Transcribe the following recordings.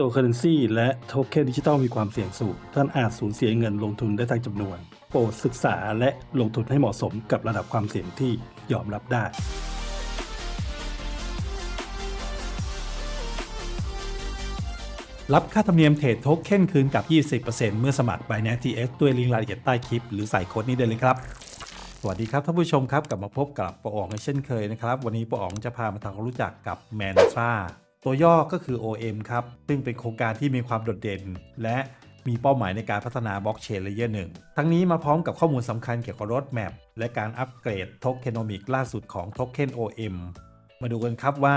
โตเคอเรนซีและโทเค็นดิจิทัลมีความเสี่ยงสูง ท่านอาจสูญเสียเงินลงทุนได้ทั้งจำนวน โปรดศึกษาและลงทุนให้เหมาะสมกับระดับความเสี่ยงที่ยอมรับได้รับค่าธรรมเนียมเทรดโทเค็นคืนกับ 20%เมื่อสมัคร Binance TX ด้วยลิงก์รายละเอียดใต้คลิป หรือใส่โค้ดนี้ได้เลยครับ สวัสดีครับท่านผู้ชมครับ กลับมาพบกับปออ๋องเช่นเคยนะครับ วันนี้ปออ๋องจะพามาทำความรู้จักกับ Mantra ตัวย่อก็คือ OM ครับ ซึ่งเป็นโครงการที่มีความโดดเด่น และมีเป้าหมายในการพัฒนาบล็อกเชนเลเยอร์หนึ่งทั้งนี้มาพร้อมกับข้อมูลสำคัญเกี่ยวกับรถแมพและการอัปเกรดโทเคนอมิกล่าสุดของโทเค็น OM มาดูกันครับว่า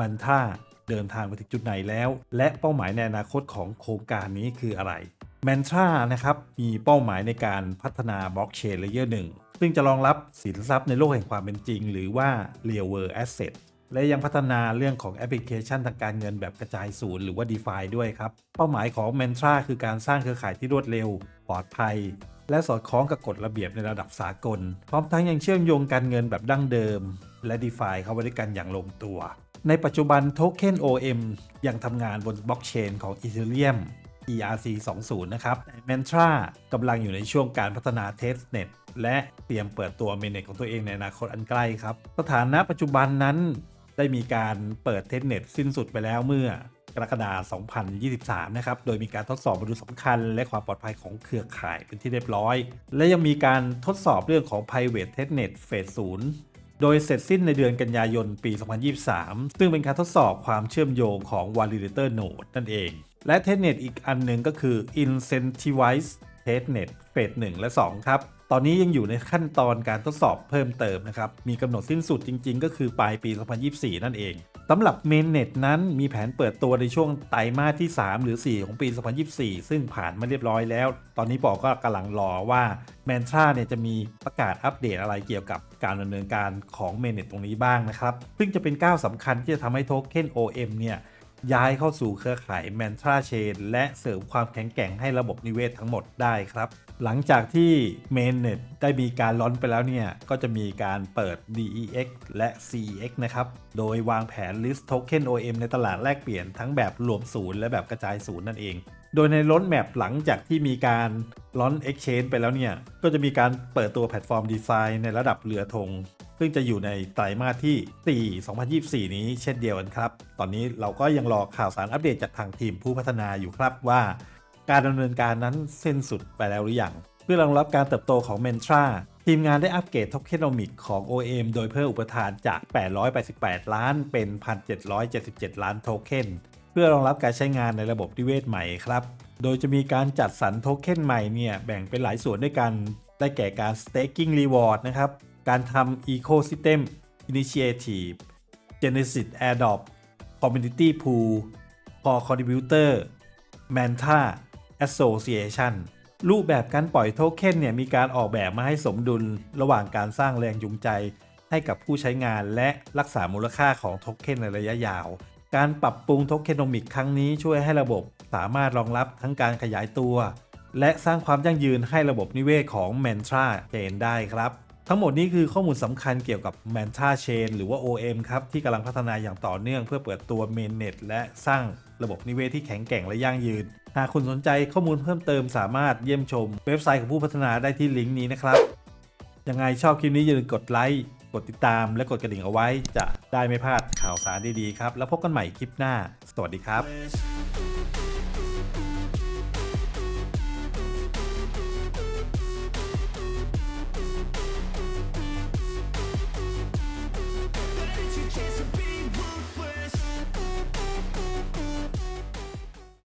มันท่าเดินทางไปถึงจุดไหนแล้ว และเป้าหมายในอนาคตของโครงการนี้คืออะไร m a n t r a นะครับมีเป้าหมายในการพัฒนาบล็อกเชนเลเยอร์หนึ่งซึ่งจะรองรับสินทรัพย์ในโลกแห่งความเป็นจริง หรือว่า Real World Asset และยังพัฒนาเรื่องของแอปพลิเคชันทางการเงินแบบกระจายศูนย์หรือว่า DeFi ด้วยครับ เป้าหมายของ m a n t r a คือการสร้างเครือข่ายที่รวดเร็ว ปลอดภัย และสอดคล้องกับกฎระเบียบในระดับสากล พร้อมทั้งยังเชื่อมโยงการเงินแบบดั้งเดิม และ DeFi เข้าไว้ด้วยกันอย่างลงตัว ในปัจจุบันโทเค็น OM ยังทำงานบนบล็อกเชนของ Ethereum ERC 20 นะครับ Mantra กำลังอยู่ในช่วงการพัฒนา Testnet และเตรียมเปิดตัวเมน e t ของตัวเองในอนาคตอันใกล้ครับ สถานะปัจจุบันนั้น ได้มีการเปิด Testnet สิ้นสุดไปแล้วเมื่อกรกฎาคม 2023 นะครับ โดยมีการทดสอบบรรลุสำคัญ และความปลอดภัยของเครือข่ายเป็นที่เรียบร้อย และยังมีการทดสอบเรื่องของ private testnet phase 0 โดยเสร็จสิ้นในเดือนกันยายนปี 2023 ซึ่งเป็นการทดสอบความเชื่อมโยงของ validator node นั่นเอง และเทสเน็ตอีกอันหนึ่งก็คือ incentivize testnet เฟส1และ 2 ครับ ตอนนี้ยังอยู่ในขั้นตอนการทดสอบเพิ่มเติมนะครับ มีกำหนดสิ้นสุดจริง ๆ ก็คือปลายปี 2024 นั่นเองสำหรับ mainnet นั้นมีแผนเปิดตัวในช่วงไตรมาสที่ 3 หรือ 4 ของปี 2024 ซึ่งผ่านมาเรียบร้อยแล้ว ตอนนี้ปอก็กำลังรอว่า Mantra เนี่ยจะมีประกาศอัปเดตอะไรเกี่ยวกับการดำเนินการของ mainnet ตรงนี้บ้างนะครับ ซึ่งจะเป็นก้าวสำคัญที่จะทำให้โทเค็น OM เนี่ย ย้ายเข้าสู่เครือข่าย Mantra Chain และเสริมความแข็งแกร่งให้ระบบนิเวศทั้งหมดได้ครับ หลังจากที่ Mainnet ได้มีการล้อนไปแล้วเนี่ย ก็จะมีการเปิด DEX และ CEX นะครับ โดยวางแผน list token OM ในตลาดแลกเปลี่ยนทั้งแบบรวมศูนย์และแบบกระจายศูนย์นั่นเอง โดยในล้นแมปหลังจากที่มีการล้อน Exchange ไปแล้วเนี่ย ก็จะมีการเปิดตัวแพลตฟอร์ม DeFi ในระดับเรือธง ซึ่งจะอยู่ในไตรมาสที่ 4 2024 นี้เช่นเดียวกันครับ ตอนนี้เราก็ยังรอข่าวสารอัปเดตจากทางทีมผู้พัฒนาอยู่ครับว่า การดำเนินการนั้นสิ้นสุดไปแล้วหรือยัง เพื่อรองรับการเติบโตของ Mentra ทีมงานได้อัปเกรด Tokenomic ของ OM โดยเพิ่มอุปทานจาก 888 ล้านเป็น 1,777 ล้านโทเค็นเพื่อรองรับการใช้งานในระบบนิเวศใหม่ครับ โดยจะมีการจัดสรรโทเค็นใหม่เนี่ยแบ่งเป็นหลายส่วนด้วยกัน ได้แก่การ staking reward นะครับ การทำ ecosystem initiative genesis airdrop community pool core contributor manta association รูปแบบการปล่อยโทเค็นเนี่ยมีการออกแบบมาให้สมดุลระหว่างการสร้างแรงจูงใจ ให้กับผู้ใช้งานและรักษามูลค่าของโทเค็นในระยะยาว การปรับปรุงโทเคนมิกครั้งนี้ช่วยให้ระบบสามารถรองรับทั้งการขยายตัว และสร้างความยั่งยืนให้ระบบนิเวศของ Mantra Chain ได้ครับ ทั้งหมดนี้คือข้อมูลสำคัญเกี่ยวกับ Manta Chain หรือว่า OM ครับ ที่กำลังพัฒนาอย่างต่อเนื่องเพื่อเปิดตัว Mainnet และสร้างระบบนิเวศที่แข็งแกร่งและยั่งยืน หากคุณสนใจข้อมูลเพิ่มเติมสามารถเยี่ยมชมเว็บไซต์ของผู้พัฒนาได้ที่ลิงก์นี้นะครับ ยังไงชอบคลิปนี้อย่าลืมกดไลค์ กดติดตามและกดกระดิ่งเอาไว้ จะได้ไม่พลาดข่าวสารดีๆครับ แล้วพบกันใหม่คลิปหน้า สวัสดีครับ